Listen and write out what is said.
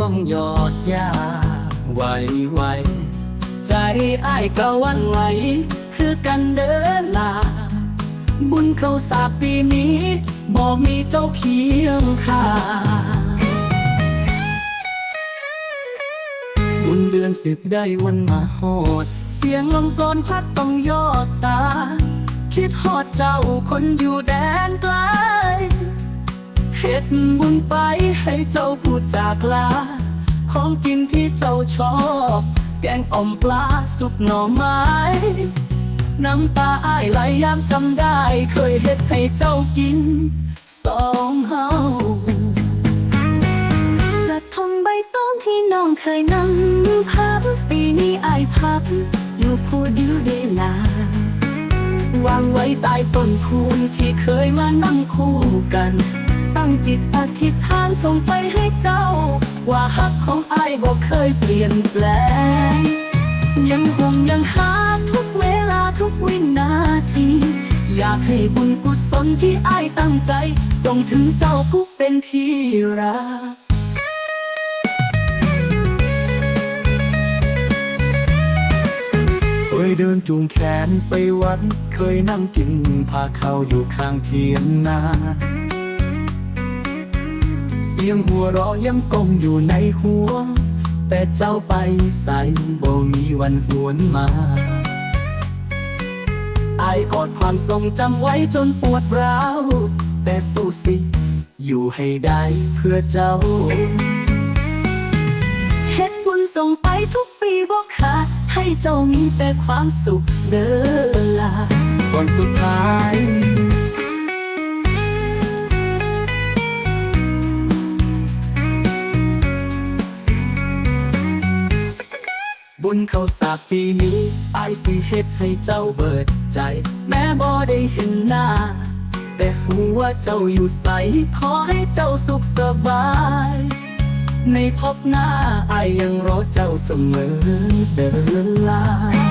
บังยอดยาไหวไหวใจอ้ายก็วันไหว คือกันเดินลา บุญเข้าสาปีนี้บอกมีเจ้าเคียงข้าบุญเดือนสิบได้วันมาโหดเสียงลมกลอนพัดต้องยอดตา คิดฮอดเจ้าคนอยู่แดนไกล เฮ็ดบุญไปให้เจ้าพูดจากลา ของกินที่เจ้าชอบ แกงอ่อมปลาสุกหน่อไม้ น้ำตาอ้ายไหลยามจำได้ เคยเฮ็ดให้เจ้ากิน สองเฮากระทงใบตองที่น้องเคยนำพับ ปีนี้อายพับ อยู่ผู้เดียวเดลาวางไว้ใต้ต้นคูณที่เคยมานั่งคู่กัน ตั้งจิตอธิษฐานส่งไปให้เจ้า ว่าฮักของอ้ายบอกเคยเปลี่ยนแปลง ยังห่วงยังหาทุกเวลาทุกวินาที อยากให้บุญกุศลที่อ้ายตั้งใจ ส่งถึงเจ้าผู้เป็นที่รักเคยเดินจูงแขนไปวัด เคยนั่งกินพาเขาวอยู่ข้างเทียนนา เสียงหัวเราะยังกงอยู่ในหัว แต่เจ้าไปใส่บ่มีวันหวนมาไอายกอดความทรงจำไว้จนปวดร้าว แต่สู้สิ อยู่ให้ได้เพื่อเจ้าเฮ็ดบุญส่งไปทุกปีบ่ขาดให้เจ้ามีแต่ความสุขเด้อลาก่อนสุดท้าย บุญเข้าสากปีนี้ไอสิเฮ็ดให้เจ้าเบิดใจ แม้บ่ได้เห็นหน้า แต่หัวาเจ้าอยู่ใสขอให้เจ้าสุขสบาย ในพบหน้าไอายยังรอเจ้าเสมอเดินลา